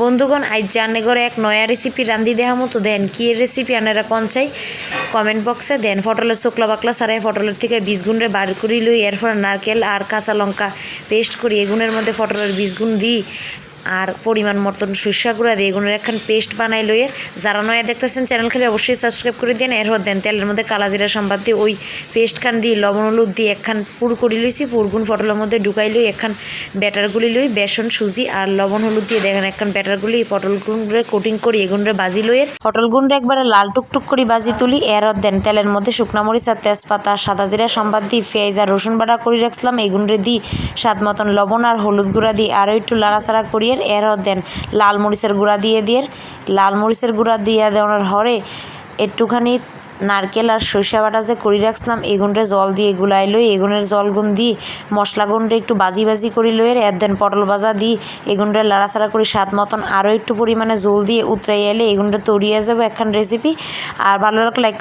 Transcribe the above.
বন্ধুগণ আজ জানে করে এক নয়া রেসিপি রান্ধি দেওয়া মতো দেন কি এর রেসিপি আনারা কন চাই? কমেন্ট বক্সে দেন ফটলের শুকলা বাকলা সারাই ফটলের থেকে বিশ গুণরে বার করি লই, এরপর নারকেল আর কাঁচা লঙ্কা পেস্ট করি, এগুনের মধ্যে ফটলের বিশ গুণ দিই। আর পরিমাণ মতন সরিষা গুঁড়া দিয়ে এগুলোর একখান পেস্ট বানাই লইয়ে যারা নয়া দেখতেছেন চ্যানেল খেলে অবশ্যই সাবস্ক্রাইব করে দেন এরপর দেন তেলের মধ্যে কালা জিরা সম্বাদ দিয়ে ওই পেস্ট খান দিয়ে লবণ, হলুদ দিয়ে একখান পুর করি লইছি। পুরগুন পটলের মধ্যে ঢুকাই লই একখান ব্যাটারগুলি লই বেসন, সুজি আর লবণ, হলুদ দিয়ে দেখেন একখান ব্যাটারগুলি পটল গুঁড়ে কোটিং করি এগুনরে বাজি লইয়ের পটল গুঁড়ে একবারে লাল টুকটুক করে বাজি তুলি। এরও দেন তেলের মধ্যে শুকনা মরিচ আর তেজপাতা, সাদা জিরা সম্বাদ দিই পেঁয়াজ আর রসুন বাটা করে রাখছিলাম। এগুনরে দিই স্বাদ মতন লবণ আর হলুদ গুঁড়া দিই আরও একটু লাড়াচাড়া করিয়ে এরও দেন। লাল মরিচের গুঁড়া দিয়ে দিয়ে লাল মরিচের গুঁড়া দিয়ে দেওয়ার হরে একটুখানি নারকেল আর সরিষা বাটা যে করি রাখছিলাম এগুনরে জল দিয়ে গুলাই লই এগুনের জল গুণ দিই মশলা গুণরে একটু বাজি বাজি করি লইয়ের এর দেন পটল ভাজা দিই এগুনরে লাড়াচাড়া করি স্বাদ মতন আরও একটু পরিমাণে জল দিয়ে উতরাই এলে এগুনরে তরিয়ে যাব একখান রেসিপি আর ভালো লাগলে লাইক